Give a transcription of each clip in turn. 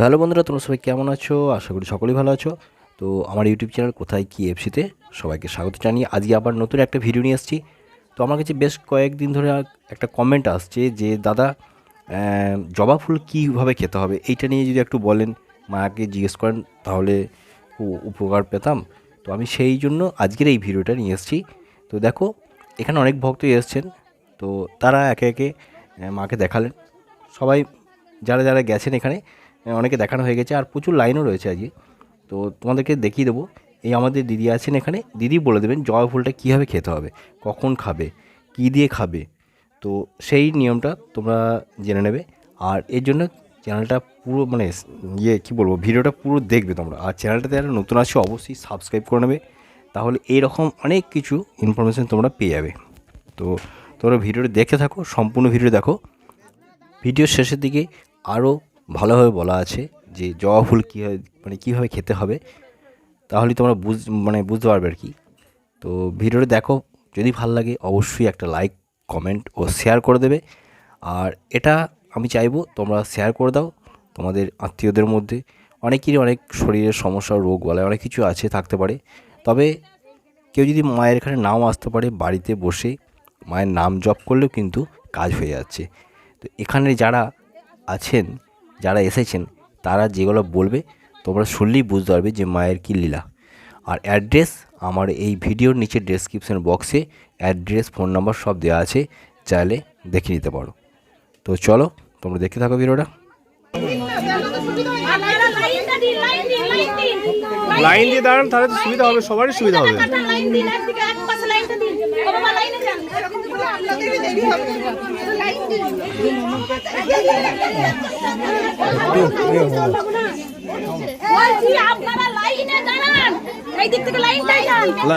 তো হ্যালো বন্ধুরা, তোমরা সবাই কেমন আছো? আশা করি সকলেই ভালো আছো। তো আমার ইউটিউব চ্যানেল কোথায় কি এফসিতে সবাইকে স্বাগত জানিয়ে আজকে আবার নতুন একটা ভিডিও নিয়ে এসেছি। তো আমার কাছে বেশ কয়েকদিন ধরে একটা কমেন্ট আসছে যে, দাদা জবা ফুল কীভাবে খেতে হবে? এইটা নিয়ে যদি একটু বলেন, মাকে জিজ্ঞেস করেন, তাহলে উপকার পেতাম। তো আমি সেই জন্য আজকের এই ভিডিওটা নিয়ে এসেছি। তো দেখো, এখানে অনেক ভক্ত এসেছেন। তো তারা একে একে মাকে দেখালেন। সবাই যারা যারা গেছেন এখানে অনেকে দেখানো হয়ে গেছে, আর প্রচুর লাইনও রয়েছে আজকে। তো তোমাদেরকে দেখিয়ে দেবো, এই আমাদের দিদি আছেন এখানে, দিদি বলে দেবেন জবা ফুলটা কীভাবে খেতে হবে, কখন খাবে, কী দিয়ে খাবে, তো সেই নিয়মটা তোমরা জেনে নেবে, আর এর জন্য চ্যানেলটা পুরো মানে ইয়ে কী বলব, ভিডিওটা পুরো দেখবে তোমরা, আর চ্যানেলটাতে যারা নতুন আছো অবশ্যই সাবস্ক্রাইব করে নেবে, তাহলে এইরকম অনেক কিছু ইনফরমেশান তোমরা পেয়ে যাবে। তো তোমরা ভিডিওটা দেখে থাকো, সম্পূর্ণ ভিডিও দেখো, ভিডিওর শেষের দিকে আরও ভালোভাবে বলা আছে যে জবা ফুল কীভাবে মানে কীভাবে খেতে হবে, তাহলে তোমরা বুঝ মানে বুঝতে পারবে আর কি। তো ভিডিওটা দেখো, যদি ভালো লাগে অবশ্যই একটা লাইক, কমেন্ট ও শেয়ার করে দেবে। আর এটা আমি চাইব তোমরা শেয়ার করে দাও তোমাদের আত্মীয়দের মধ্যে। অনেকেরই অনেক শরীরের সমস্যা, রোগ বলে অনেক কিছু আছে, থাকতে পারে। তবে কেউ যদি মায়ের এখানে নাও আসতে পারে, বাড়িতে বসে মায়ের নাম জপ করলেও কিন্তু কাজ হয়ে যাচ্ছে। তো এখানে যারা আছেন যারা এসেছেন তারা যেগুলো বলবে তোমরা শুনলেই বুঝতে পারবে যে মায়ের কী লীলা। আর অ্যাড্রেস আমার এই ভিডিওর নিচে ডেসক্রিপশন বক্সে অ্যাড্রেস ফোন নাম্বার সব দেওয়া আছে চাইলে দেখে নিতে পারো। তো চলো তোমরা দেখতে থাকো ভিডিওটা। লাইন দিয়ে দাঁড়ান তাহলে তো সুবিধা হবে সবারই সুবিধা হবে। কাটা লাইন দিন একদিকে এক পাশে লাইনটা দিন।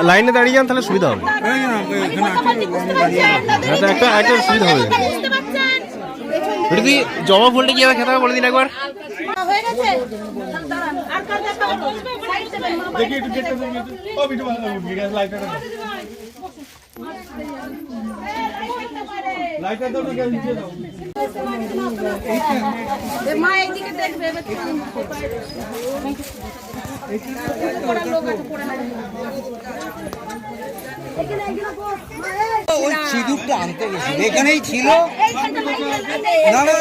লাইনে দাঁড়িয়ে যান তাহলে সুবিধা হবে। পারছেন একটা একটা একটা সুবিধা হবে। দিদি জবা ফুলটা কীভাবে খেতে হবে বলে দিন একবার? আর কার দেখা সাইড দেবেন মা মা এইদিকে দেখবে এবার পড়ার লোক আছে পড়ে নেবে ওই সিঁদুরটা আনতে গেছিল এখানেই ছিল। না না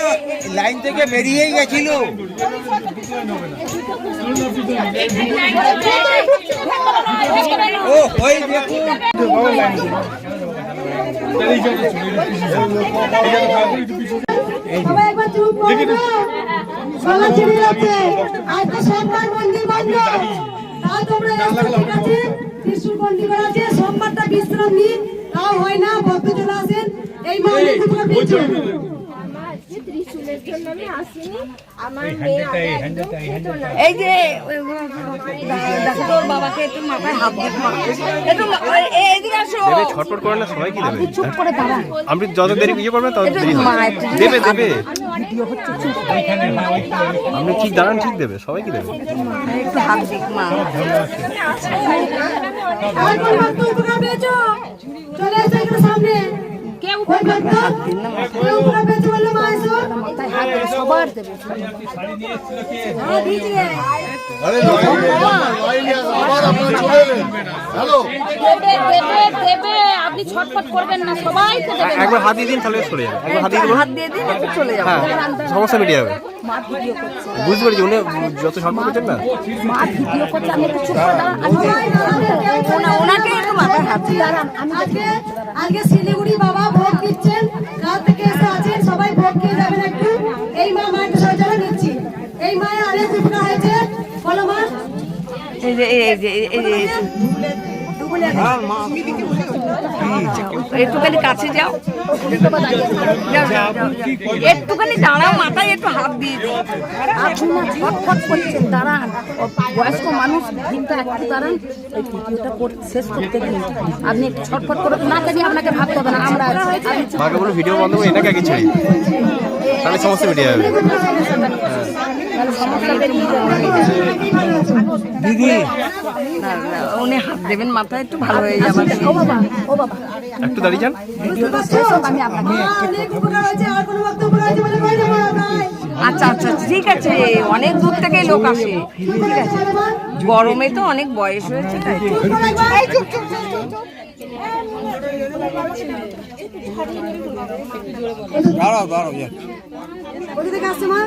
লাইন থেকে বেরিয়েই গেছিল ও ওই দেখুন সবাই একবার চুপ করে দাও সবাই চিনে যাচ্ছে। আজ তো সোমবার মন্দির বন্ধ। তাও তোমরা ঠিক আছে? ত্রিশুল মন্দির করা আছে। সোমবারটা বিশ্রাম দিন তাও হয় না ভক্ত চলে আসেন। এই মন্দির তোমরা পেয়েছ এই যে তোর বাবাকে একটু মাথায় হাত দিক একটু মা- এই- এই- এইদিকে আসো। দেবে ছটফট করে না সবাই কি দেবে? চুপ করে দাঁড়া আপনি যত দেরি ইয়ে করবেন তত দেরি দেবে দেবে। আপনি ঠিক দাঁড়ান ঠিক দেবে সবাই কি দেবে? একটু হাত দিক মা। চলে এসো সামনে। সবার দেবে। আপনি ছটফট করবেন না দেবেন একবার হাত দিয়ে দিন তাহলে সরে যাবে। একবার হাত দিয়ে হাত দিয়ে দিন চলে যাব। সমস্যা মিটে যাবে মা ভিডিও করছে। বুঝতে পেরেছি উনি যত ছটফট করছেন না। মা ভিডিও করছে আমি একটু চুপ করে দাঁড়ান। আমি ওনা- ওনাকে শিলিগুড়ি বাবা ভোগ দিচ্ছেন কাল থেকে এসে আছেন সবাই ভোগ খেয়ে যাবেন একটু। এই মা মায়ের সহযোগিতা নিচ্ছি। এই মায়ের অনেক উপকার হয়েছে বলো মা। এই যে এই যে এই যে একটুখানি কাছে যাও। একটুখানি দাঁড়াও মাথায় একটু হাত দিয়ে। আপনি না ছটফট করছেন দাঁড়ান বয়স্ক মানুষ দিনটা একটু দাঁড়ান ওই ভিডিওটা কর- শেষ করতে দিন আপনি একটু ছটফট করে না জানি আপনাকে ভাবতে হবে না আমরা আছি। ভিডিও বন্ধ করে এটাকে আগে ছেড়ে। তাহলে সমস্যা মিটে যাবে। দিদি। উনি হাত দেবেন মাথায় একটু ভালো হয়ে যাবে। ও বাবা ও বাবা। একটু দাঁড়িয়ে যান। ভাই আচ্ছা আচ্ছা ঠিক আছে অনেক দূর থেকে লোক আসে। ঠিক আছে। গরমে তো অনেক বয়স হয়েছে তাই দাঁড়াও থেকে আসছো মা?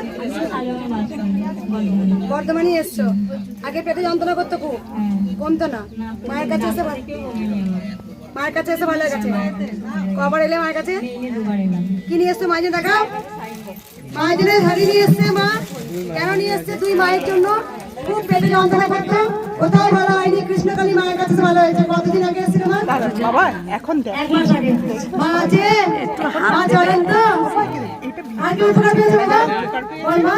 বর্ধমানে এসছো। আগে পেটে যন্ত্রণা করতো খুব, কমতো না। মায়ের কাছে এসে মায়ের কাছে এসে ভালো গেছে। কবার এলে মায়ের কাছে? কি নিয়ে এসছো মায়ের জন্য দেখাও। মায়ের জন্য নিয়ে এসছে মা। কেন নিয়ে এসছে? তুই মায়ের জন্য। খুব পেটে যন্ত্রণা করতো। কোথাও ভালো হয়নি? কৃষ্ণকালী মায়ের কাছে ভালো হয়েছে। কতদিন আগে এসেছিল মা? বাবা এখন দেখ। এক মাস আগে। মা আছে? মা চলেন তো। আর কেউ উপকার পেয়েছে বাবা বল মা।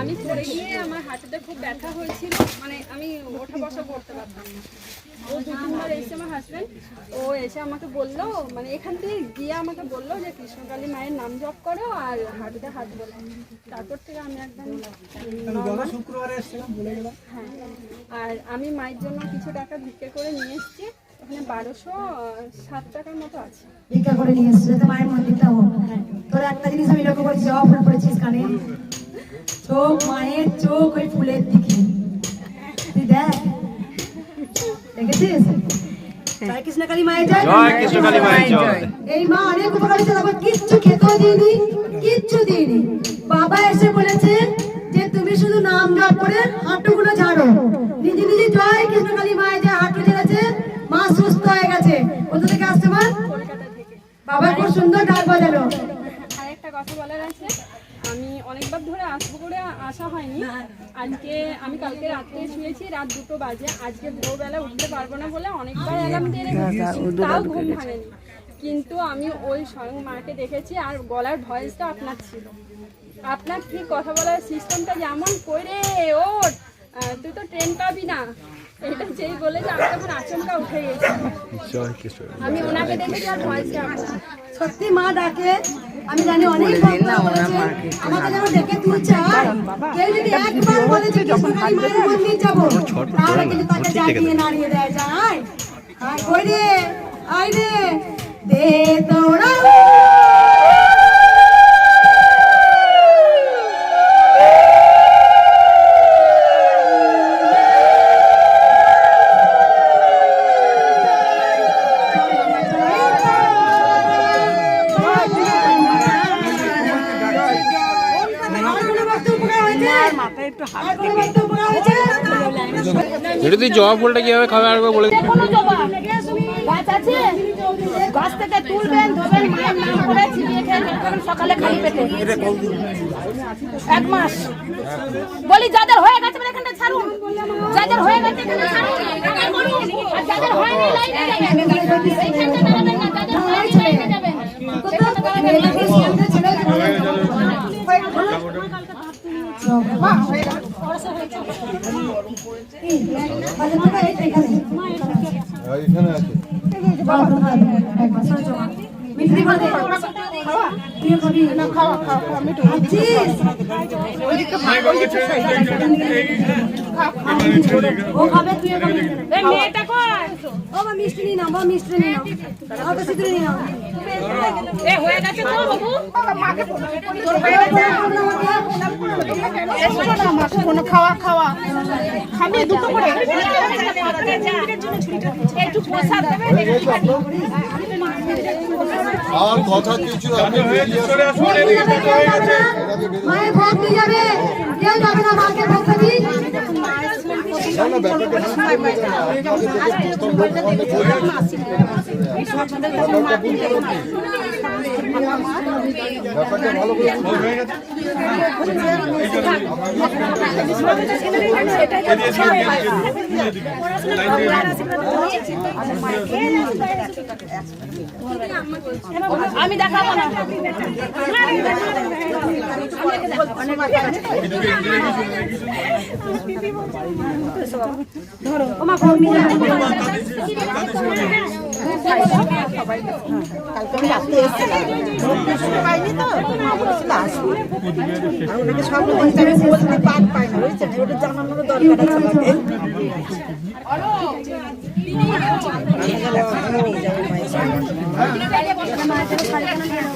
আমি পড়ে গিয়ে আমার হাঁটুতে খুব ব্যথা হয়েছিল। মানে আমি ওঠা বসা করতে পারতাম না। ও দু তিনবার এসে আমার হাজব্যান্ড ও এসে আমাকে বলল মানে এখান থেকে গিয়ে আমাকে বলল যে কৃষ্ণকালী মায়ের নাম জপ করো আর হাঁটুতে হাত বলো। তারপর থেকে আমি একদম হ্যাঁ। আর আমি মায়ের জন্য কিছু টাকা ভিক্ষে করে নিয়ে এসেছি। ওখানে বারোশো সাত টাকার মতো আছে। ভিক্ষা করে নিয়ে এসছে যাতে মায়ের মন্দিরটা হোক তোর একটা জিনিস আমি লক্ষ্য করেছি জবা ফুল পড়েছিস কানে? চোখ মায়ের চোখ ওই ফুলের দিকে। তুই দেখ। দেখেছিস? কৃষ্ণকালী মায়ের জয়। জয় কৃষ্ণকালী মায়ের জয়। এই মা অনেক উপকার হয়েছে তারপর কিচ্ছু খেতেও দিইনি কিচ্ছু দিইনি। বাবা এসে বলেছে যে তুমি শুধু নাম জপ করে হাঁটুগুলো ঝাড়ো। নিজে নিজে জয় কৃষ্ণকালী মায়ের যে হাঁটু ঝেড়েছে। মা সুস্থ হয়ে গেছে। কোথা থেকে আসছে মা? বাবা খুব সুন্দর ডাক বাজালো। আর একটা কথা বলার আছে। অনেকবার ধরে আসব করে আসা হয়নি। আজকে আমি কালকে রাত্রে শুয়েছি রাত দুটো বাজে। আজকে ভোরবেলা উঠতে পারব না বলে অনেকবার অ্যালার্ম দিয়ে রেখেছি তাও ঘুম ভাঙেনি। কিন্তু আমি ওই স্বয়ং মাকে দেখেছি আর গলার ভয়েসটা আপনার ছিল। আপনার ঠিক কথা বলার সিস্টেমটা যেমন করে ওর আহ, তুই তো ট্রেন পাবি না। এটা যেই বলেছে আমি তখন আচমকা উঠে গেছি। আমি ওনাকে দেখেছি আর ভয়েসটা আপনার। সত্যি মা ডাকে আমি জানি অনেক বলেছে আমাকে যেন ডেকে তুলছে আর কেউ যদি একবার বলে যে কৃষ্ণকালী মায়ের মন্দির যাব তাহলে কিন্তু তাকে জাগিয়ে নাড়িয়ে দেয়। যায় আয় কই রে আয় রে দে তোরা। এটা তুই জবা ফুলটা কীভাবে খাবে আর বলে ছাড়ুন করে দে তুই খাবি না খাওয়া খাওয়া আমি তো খাচ্ছিস ও খাবে তুই খাবি এই মেয়েটা কয় ও মা মিষ্টি নিয়ে নাও মিষ্টি নিয়ে নাও নাও তো সিদ্ধি নিয়ে নাও হয়ে গেছে তো বাবু। কোনো খাওয়া খাওয়া খাবি দুটো করে একটু প্রসাদ দেবে আর কথা কিছু আপনি মায়ের ভোগ নিয়ে যাবে। কেউ যাবে না মাকে ভোগ খাবি না আমি দেখাবো না ওমা ভোগ নিয়ে যাবে রাত্রে এসেছিলাম জানানোর দরকার আছে মায়ের জন্য শাড়ি এই যে মাকে ভালোবাসবো তা তো নয়।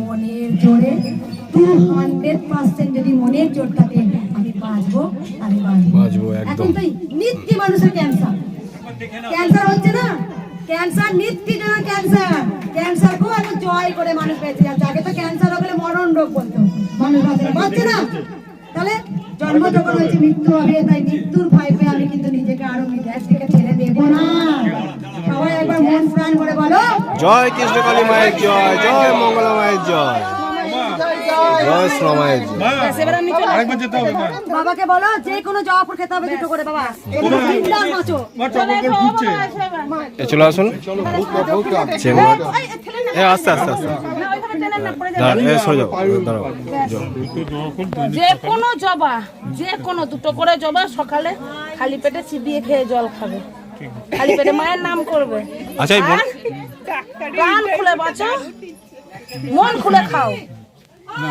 মনের জোরে। টু হান্ড্রেড পার্সেন্ট যদি মনের জোর থাকে আমি বাঁচবো আমি বাঁচবো। এখন তো নিত্য মানুষের ক্যান্সার ক্যান্সার হচ্ছে না? ক্যান্সার নিত্য জনা ক্যান্সার ক্যান্সার খুব এখন জয় করে মানুষ বেঁচে যাচ্ছে আগে তো ক্যান্সার হলে মরণ রোগ বলতো মানুষ বাঁচে না। তাহলে জন্ম যখন হয়েছে মৃত্যু হবে তাই মৃত্যুর ভয় পেয়ে আমি কিন্তু নিজেকে আরও গ্যাস থেকে ছেড়ে দেবো না। একবার মন প্রাণ করে বলো। জয় কৃষ্ণকালী মায়ের জয় জয় মঙ্গলা মায়ের জয়। জয় শ্রী জয়। আরেকবার যেতে হবে মা। বাবাকে বলো যে কোনো খেতে হবে দুটো করে বাবা। চলে আসুন। আস্তে আস্তে আস্তে। যে কোনো জবা যে কোনো দুটো করে জবা সকালে খালি পেটে চিবিয়ে খেয়ে জল খাবে। খালি পেটে মায়ের নাম করবে। আচ্ছা এই প্রাণ খুলে বাঁচো মন খুলে খাও।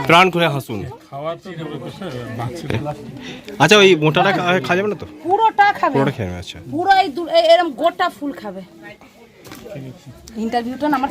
প্রাণ খুলে হাসুন। আচ্ছা ওই মোটাটা খা- খাওয়া যাবে না তো? পুরোটা খাবে। পুরোটা খেয়ে আচ্ছা। পুরো এই এরকম এরম গোটা ফুল খাবে। ইন্টারভিউটা আমার